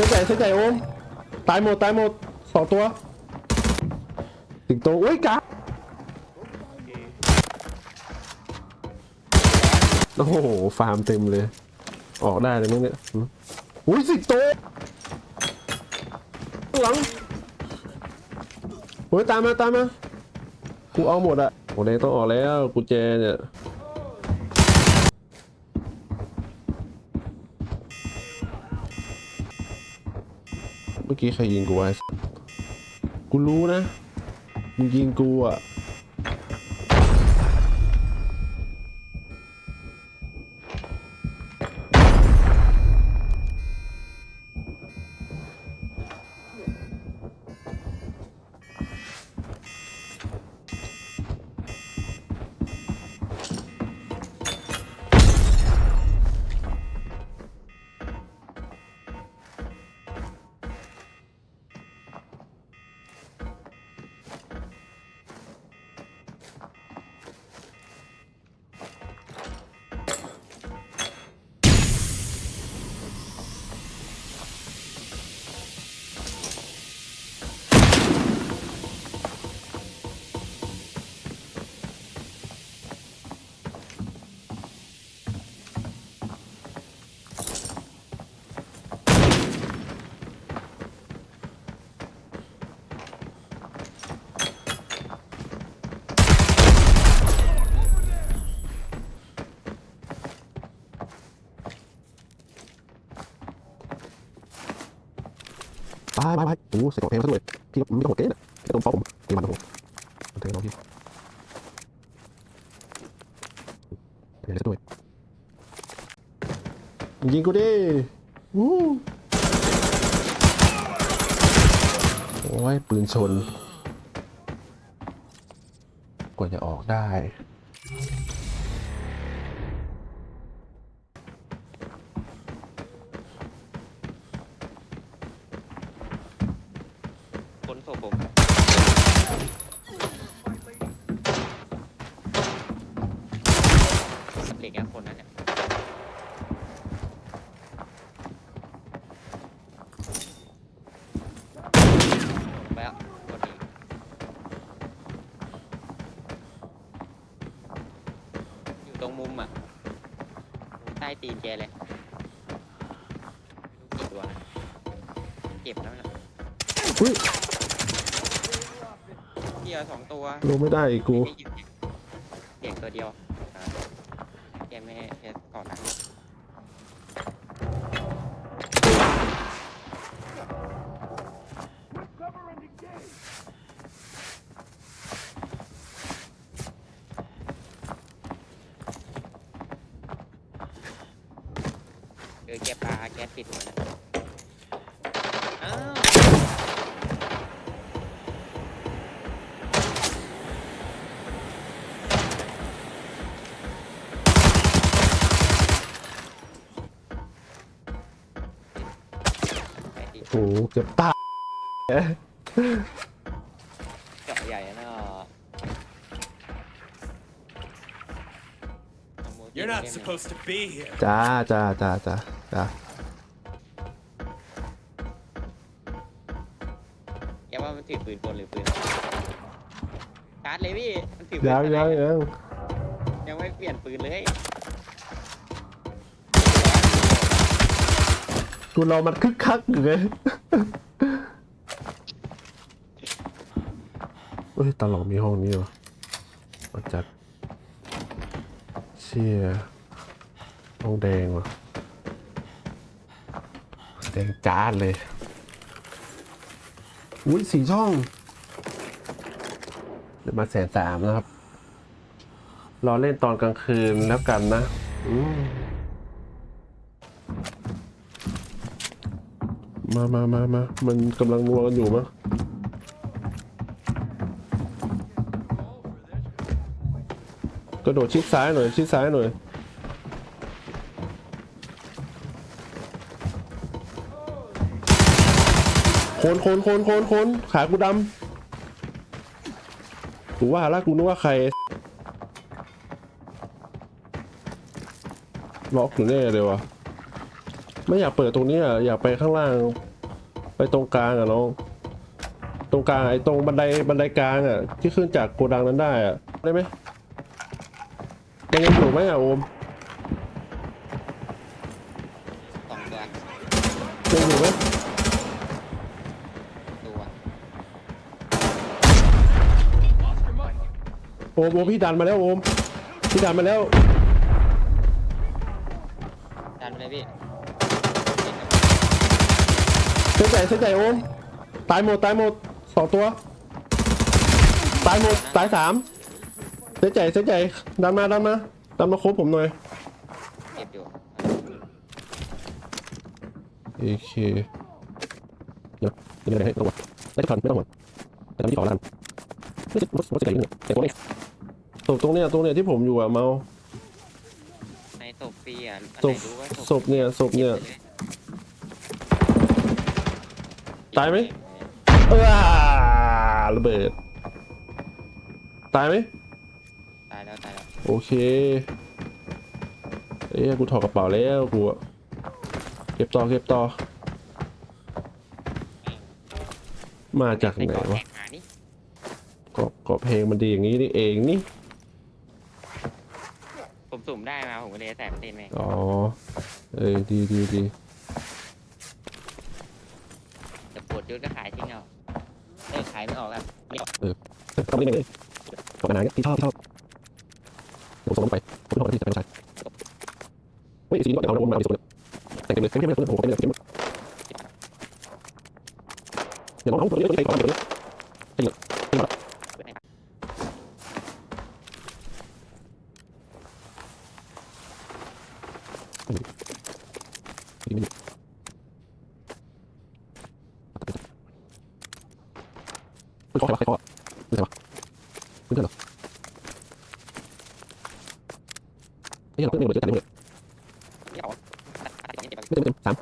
เส้นใหญ่เส้นใหญ่โอมตายหมดตายหมดสองตัวสิงโตอุ้ยกาโอ้โห ฟาร์มเต็มเลย ออกได้เลยมั้งเนี่ยหืมอุ้ยสิงโตข้างหลังโอ้ยตามมาตามมากูเอาหมดอะโอ้เลยต้องออกแล้วกุญแจเนี่ย เมื่อ กี้ใครยิงกูไว้กูรู้นะมึงยิงกูอะ ไปไปไปโอ้เสร็จของแพงซะด้วยพี่ก็ไม่ต้องหัวเก๊นะพี่ก็ต้องฟ้องผมมีมันโอ้โหมันเทน้องพี่เทเลยซะด้วยยิงกูดิวู้โอ้ยปืนชน กว่าจะออกได้ คนศพผมเหล็กแค่คนนั้นเนี่ยไปอะคนนี้อยู่ตรงมุมอะมุมใต้ตีนแกเลยไม่รู้กี่ตัวนะเจ็บแล้วนะอุ้ยเดียวสองตัวลงไม่ได้อีกกูไม่ได้ยินเสียงตัวเดียว ปลาแกติดหัวนะอ้าวไปดิโอ้โหเกือบตายเจาะใหญ่นะ You're not supposed to be here. จ้าจ้าจ้าจ้าจ้า ถือปืนกลหรือปืนชาร์จเลยพี่มันถือปืนยังอะไรยังยังยังไม่เปลี่ยนปืนเลยกูรอมันคึกคักอยู่ไงเฮ้ยตลกมีห้องนี้วะมาจัดเชี่ยห้องแดงวะแดงจ้าดเลย อุ้ยสี่ช่องเดี๋ยวมาแสนสามนะครับ รอเล่นตอนกลางคืนแล้วกันนะมมามามามามันกำลังนัวกันอยู่มั้งกระโดดชิดซ้ายหน่อย ชิดซ้ายหน่อย คนโคนโคนโคนโคนขากูดำกูว่าละกูนึกว่าใครล็อกอยู่แน่เลยวะไม่อยากเปิดตรงนี้อะอยากไปข้างล่าง ไปตรงกลางอะน้องตรงกลางไอ้ตรงบันไดบันไดกลางอะที่ขึ้นจากโกดังนั้นได้อะได้ไหมยังอยู่ไหมอะโอม สองตัว ยังอยู่ไหม ตัว โอมโอมพี่ดันมาแล้วโอมพี่ดันมาแล้วดันไปเลยพี่เส้นใหญ่เส้นใหญ่โอมตายหมดตายหมดสองตัว ตายหมดตายสามเส้นใหญ่เส้นใหญ่ดันมาดันมาดันมาครบผมหน่อยเก็บอยู่โอเคเดี๋ยวเดี๋ยวให้ระวังไม่ต้องไม่ต้องห่วงแต่ทำที่ต่อแล้วกันไม่ใช่รถรถจะใหญ่เลยแต่ตัวเล็ก ศพตรงเนี้ยตรงเนี้ยที่ผมอยู่อะเมาในศพปีอะอันศไหนพรู้ว่าศพเนี่ยศพเนี่ย ตายไหม เออระเบิด ตายไหมตายแล้วตายแล้วโอเค เอ้ยกูถอดกระเป๋าแล้วกูอะเก็บต่อเก็บต่อ มาจากไหนใส่กรอบวะแตกมานี่ เกาะเกาะเพลงมันดีอย่างนี้นี่เองนี่ ผมสุ่มได้มาผมก็เลยใส่มาเต้นไหมอ๋อ เออดีดีดีแต่ปวดยุดก็ขายทิ้งเอาเออขายไม่ออกแล้วไม่ออกทำได้ไงเลยกลับมานานที่ชอบที่ชอบผมส่งมันไปผมไม่ชอบที่จะไปใช้เฮ้ยสีนี้ก็เดี๋ยวเอาเอาเอาไปส่งเลยแต่งเต็มเลยไม่ไม่ไม่ผมไม่ได้เต็มเดี๋ยวน้องๆตัวนี้ตัวนี้ใครก่อนตัวนี้ใช่เลยใช่หมด ปืนเคาะครวะใครเคาะนรวะปืนเพื่อนเหรอไอ้เหี้ยเราเพิ่งเปิเจอกันเลยต็มไม่เต็มสาม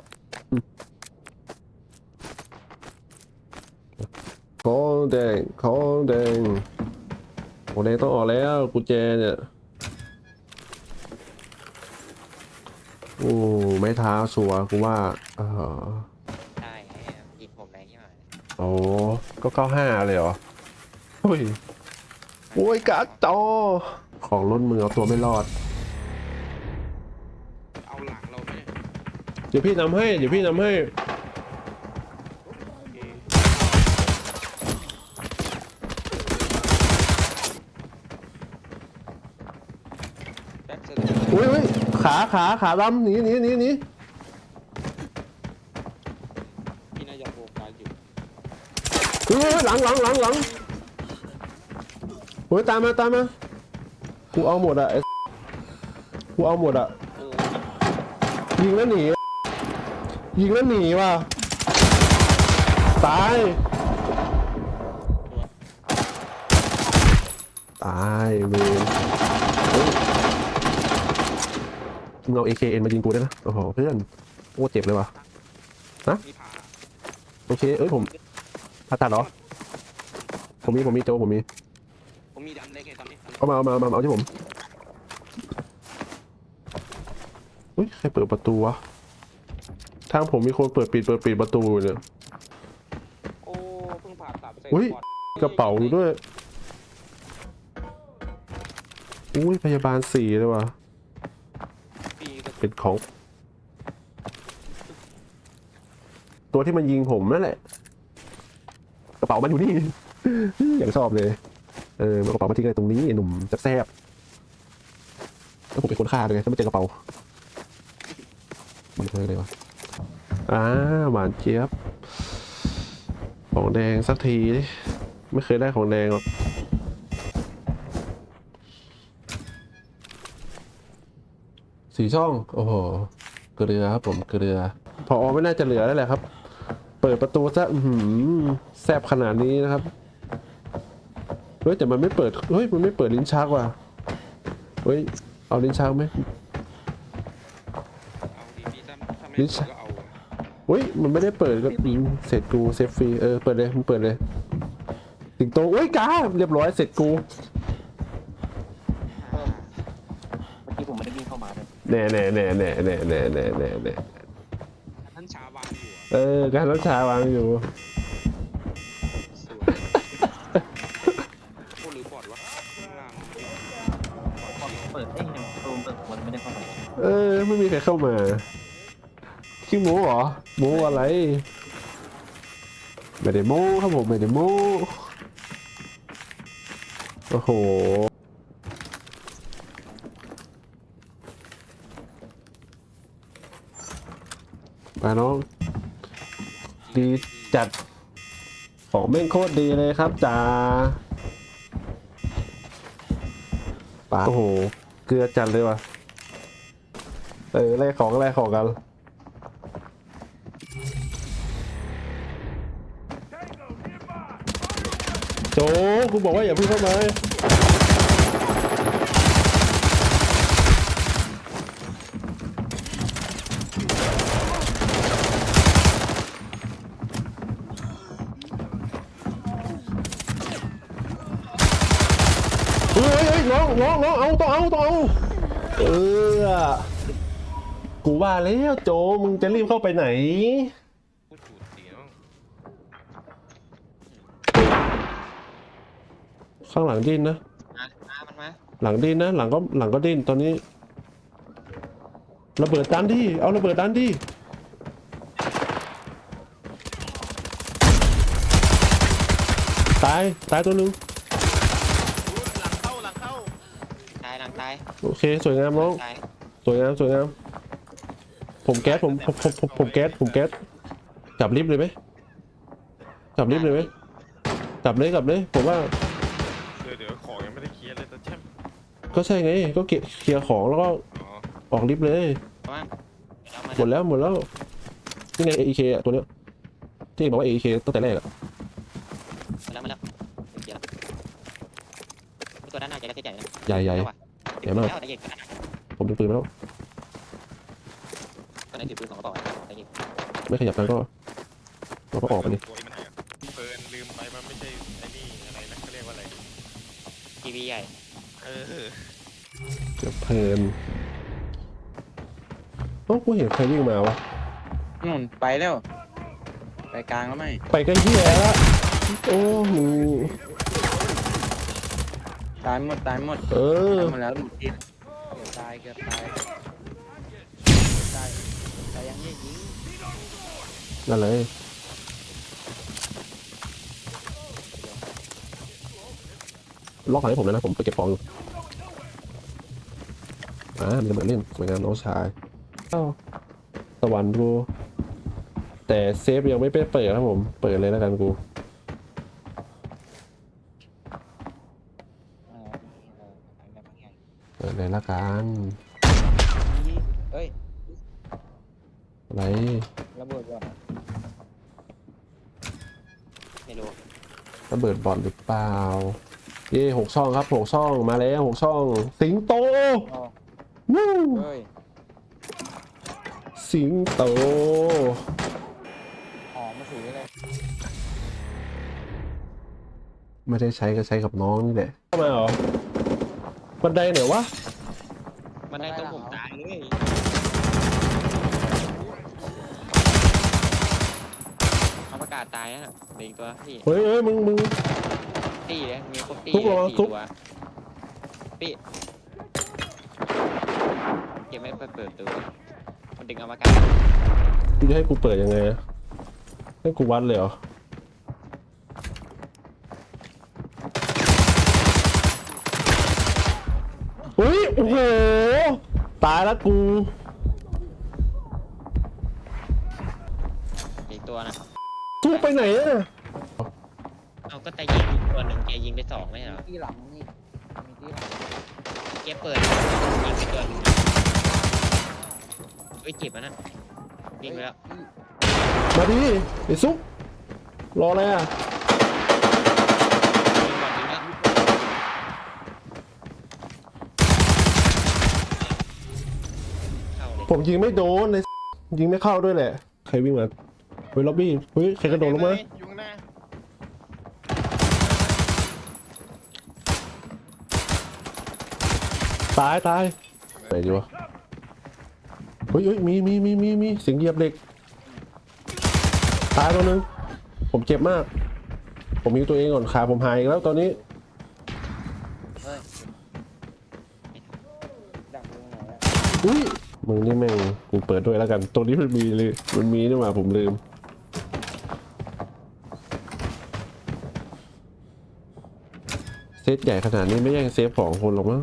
ของแดงของแดงโอเดงต้องออกแล้วกูเแจเนี่ย ท้าชัวร์กูว่าเออใช่ยิงผมแรงที่หมายโอ้ก็เก้าห้าเลยเหรอโอ้ยโอ้ยการ์ดจอของรุ่นมือเอาตัวไม่รอด เอาหลังเราไหมเดี๋ยวพี่นำให้ เดี๋ยวพี่นำให้ แป๊บเดียวอุ้ยอุ้ยขาขาขาดำหนีหนีหนีหนี พี่น่าจะโฟกัสอยู่ อุ้ยหลังหลังหลังหลังโอ้ยตามมาตามมากูเอาหมดอะไอ้กูเอาหมดอะยิงแล้วหนียิงแล้วหนีว่ะตายตายเวรเฮ้ยมึงเอา AKN มายิงกูได้นะโอ้โหเพื่อนโอ้เจ็บเลยว่ะมีผ่าโอเคเอ้ยผม ผ่าตัดเหรอ ผมมีผมมีโจผมมี ผมมีดำเล็กไงตอนนี้เอามาเอามาเอามาเอาที่ผมอุ้ยใครเปิดประตูวะ ทางผมมีคนเปิดปิดเปิดปิดประตูอยู่เนี่ย โอ้เพิ่งผ่าตัดเสร็จอุ๊ย ก่อนกระเป๋าอยู่ด้วย อุ้ยพยาบาลสี่เลยว่ะ ปีก็เป็นของ ตัวที่มันยิงผมนั่นแหละ กระเป๋ามันอยู่นี่ อย่างชอบเลย เออมันกระเป๋ามาทิ้งอะไรตรงนี้ไอ้หนุ่มแซ่บๆแล้วผมเป็นคนฆ่าเลยถ้าไม่เจอกระเป๋า มันคืออะไรวะอ่าหวานเจี๊ยบ ของแดงสักทีดิไม่เคยได้ของแดงหรอกสีช่อง โอ้โห เกลือครับผม เกลือ พอไม่น่าจะเหลือแล้วแหละครับ ปิดประตูซะอื้อหือแซบขนาดนี้นะครับเฮ้ยแต่มันไม่เปิดเฮ้ยมันไม่เปิดลิ้นชักว่ะเฮ้ยเอาลิ้นชักไหมเอาดีพี่ถ้าถ้าไม่นี่เปิดก็เอาอะเฮ้ยมันไม่ได้เปิดก็อืมเสร็จกูเซฟฟรีเออเปิดเลยมันเปิดเลยสิงโตเฮ้ยกาเรียบร้อยเสร็จกูเมื่อกี้ผมไม่ได้วิ่งเข้ามาเลยแน่แน่แน่แน่แน่แน่แน่แน่แน่ ท่านชาวางอยู่อะเออ การน้ำชาวางอยู่ สวยโอ้หรือบอดวะข้างล่างเปิดเอ้ยยังตูมเปิดคนไม่ได้เข้าไปเออ ไม่มีใครเข้ามาขี้หมูเหรอหมูอะไร ไม่ได้โม้ครับผมไม่ได้โม้โอ้โห มาน้อง ดีจัดของแม่งโคตรดีเลยครับจ่าปาโอ้โห เกลือจัดเลยว่ะ เออแลกของแลกของกันโจกูบอกว่าอย่าเพิ่งเข้ามาเฮ้ยเฮ้ยน้องน้องน้องเอา ต้องเอาต้องเอาเออ กูว่าแล้วโจมึงจะรีบเข้าไปไหน พูดถูกดีเนาะข้างหลังดิ้นนะ มามามันมาหลังดิ้นนะ หลังก็หลังก็ดิ้นตอนนี้ ระเบิดดันดิเอาระเบิดดันดิตายตายตัวหนึง ตายหลังตายโอเคสวยงามน้องตายสวยงามสวยงามผมแก๊สผมผมผมผมผมแก๊สผมแก๊สจับลิฟต์เลยไหมจับลิฟต์เลยไหมจับเลยจับเลยผมว่าเดี๋ยวเดี๋ยวของยังไม่ได้เคลียร์เลยแต่แช่มก็ใช่ไงก็เก็บเคลียร์ของแล้วก็อ๋อออกลิฟต์เลยมาเอามาหมดแล้วหมดแล้วนี่ไง AEK อะตัวเนี้ยที่เอกบอกว่า AEK ตั้งแต่แรกอะมาแล้วมาแล้วเดี๋ยวตัวด้านหน้าจะได้ใหญ่นะใหญ่ใหญ่เอาว่ะใหญ่มากแล้วได้ยิงขนาดนั้นผมดึงปืนมาแล้วตัวไหนถือปืนสองกระบอกได้ยิงไม่ขยับกันก็เราก็ออกไปดิตัวนี้มันไหนอะเฟิร์นลืมไปมันไม่ใช่ไอ้นี่อะไรนะเขาเรียกว่าอะไร ทีวีใหญ่เออเกือบเพลินโอ้กูเห็นใครวิ่งมาวะนู่นไปแล้ว ไปกลางแล้วไหมไปใกล้เหี้ยแล้วโอ้มึงตายหมดตายหมดเออ ตายหมดแล้วหลุดทีเกือบตายเกือบตายเกือบตายแต่ยังไม่ยิงนั่นเลย ล็อกอะไรผมเลยนะ ผมไปเก็บของอยู่อ่ามีระเบิดเล่นสวยงามน้องชายเอ้าสวรรค์กู แต่เซฟยังไม่ไปเปิดครับผม เปิดเลยแล้วกันกู เปิดเลยละกันเอ้ยอะไรระเบิดว่ะไม่รู้ระเบิดบอลหรือเปล่าเย่หกช่องครับหกช่องมาแล้วหกช่อง สิงโตอ๋อวู้เฮ้ยสิงโต หอมมาถือเลยไม่ได้ใช้ก็ใช้กับน้องนี่แหละเข้ามาเหรอ บันไดไหนวะมันได้ตัวผมตายเลยเอาประกาศตายนะเหลืออีกตัวพี่เฮ้ยเฮ้ยมึงมึง ตีเลยมีครบตีทุบเหรอสี่ทุบ ตัวปีเก็บไม่เปิดเปิดตัวมันดึงเอาประกาศกูจะให้กูเปิดยังไงอะให้กูวัดเลยเหรอ เฮ้ยโอ้โห ตายแล้วกูอีกตัวนะสู้ไปไหนอะเอาก็แต่ยิงตัวหนึ่งแกยิงไปสองไม่ใช่เหรอที่หลังนี่มีที่หลังแกเปิดยิงไปตัวหนึงเฮ้ยเจ็บอะนะยิงไปแล้ว มาดิไอ้ซุปรออะไรอะ ยิงบอลยิงแล้วเข้าเลย ผมยิงไม่โดนเลยยิงไม่เข้าด้วยแหละ ใครวิ่งมาเฮ้ยล็อบบี้เฮ้ยใครกระโดดลงมายุงหน้าตายตายไหนดีวะเฮ้ยเฮ้ยมีมีมีมีมีเสียงเหยียบเหล็ก ตายตัวหนึง ผมเจ็บมาก ผมยิงตัวเองก่อนขาผมหายอีกแล้วตอนนี้ เฮ้ยดักตรงไหนอะ อุ้ย มึงนี่แม่งมึงเปิดด้วยแล้วกัน ตรงนี้มันมีเลยมันมีนี่หว่าผมลืม เซตใหญ่ขนาดนี้ไม่แย่งเซฟของคนหรอกมั้ง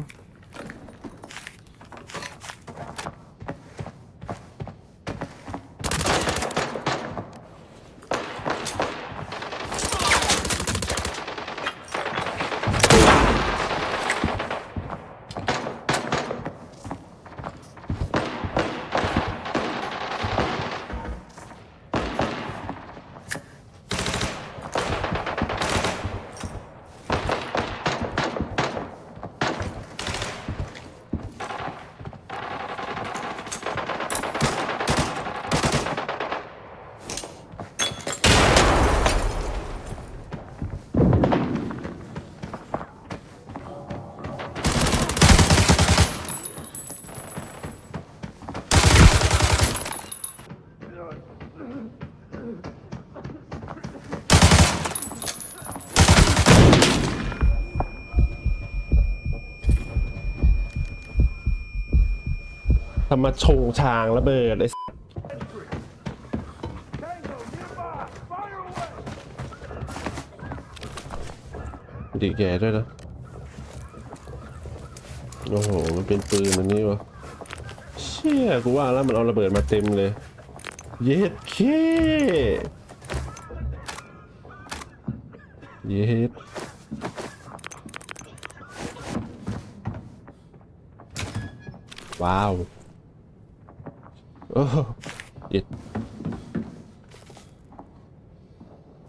ำมาโชงชางระเบิดไอ้ดีแกด้วยนะ โอ้โห มันเป็นปืนอันนี้วะ เชี่ย กูว่าแล้วมันเอาระเบิดมาเต็มเลย เย็ดเค เย็ดว้าว โอ้เย็ด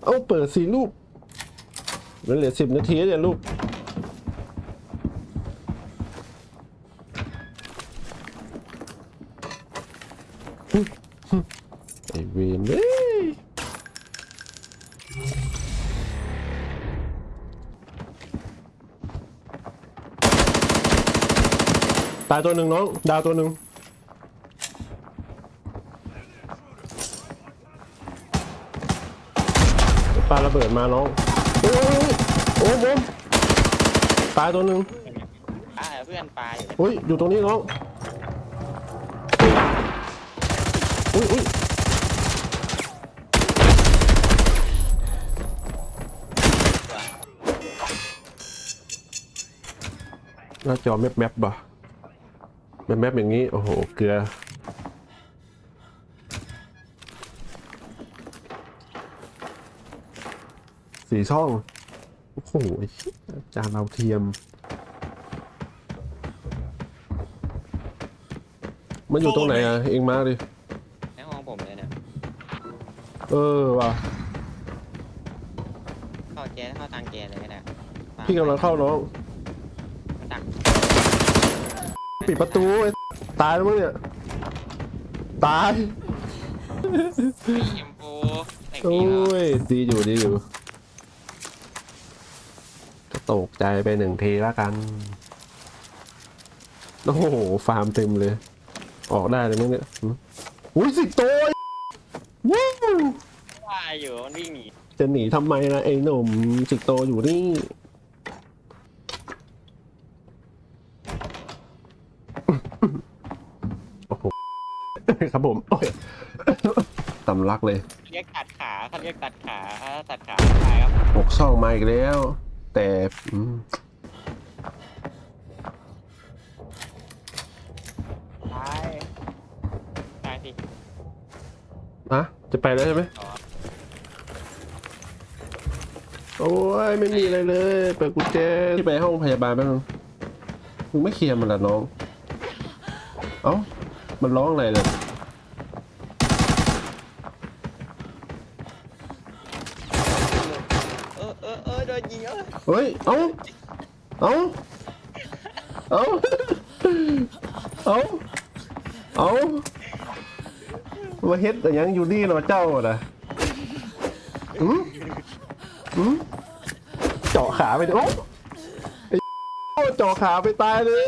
เอาเปิดสีลูกมันเหลือสิบนาทีแล้วเนี่ยลูก ไอเวนเอ้ยตายตัวหนึ่งน้อง ดาวตัวหนึ่ง ปาระเบิดมาน้องโอ้ยโอ้ยโอ้ยตายตัวหนึ่งอ่าเพื่อนปลาอยู่อุ้ยอยู่ตรงนี้น้องอุ้ยอุ้ยหน้าจอแมปแมปบ่ะแมปแมปอย่างนี้ โอ้โห เกลือ สีช่อง โอ้โหไอ้เหี้ยจานเราวเทียม มันอยู่ตรงไหนอะ เองมาดิในห้องผมเลยเนี่ยเออว่ะ เข้าแจเข้าทางแจเลยก็ได้พี่กำลังเข้าน้อง มันดักปิดประตูไอ้ตายแล้วมั้งเนี่ย ตายเอ็มโฟแต่งโอ้ดีเหรอยดีอยู่ดีอยู่ก็ ตกใจไปหนึ่งทีแล้วกัน โอ้โห ฟาร์มเต็มเลย ออกได้เลยไหมเนี่ยหืมอุ้ยสิงโตว้าวว่าอยู่มันวิ่งหนีจะหนีทำไมนะไอ้หนุ่มสิงโตอยู่นี่โอ้โหครับผมโอ้ยตำลักเลย เรียกตัดขาเขาเรียกตัดขาตัดขาตายครับหกช่องมาอีกแล้ว แต่อืมตายตายสิอะจะไปแล้วใช่ไหมอ๋อโอ้ยไม่มีอะไรเลยเปิดกุญแจที่ไปห้องพยาบาลแป๊บนึงมึงไม่เคลียร์มันละน้อง เอ้ามันร้องอะไรเลย เออเออเออโดนยิง เออเฮ้ย เอ้า เอ้า เอ้า เอ้า เอ้ามาเฮ็ดแต่ยังอยู่นี่เนาะเจ้าน่ะอืมอืมเจาะขาไปดิโอ้ไอ้เจาะขาไปตายเลย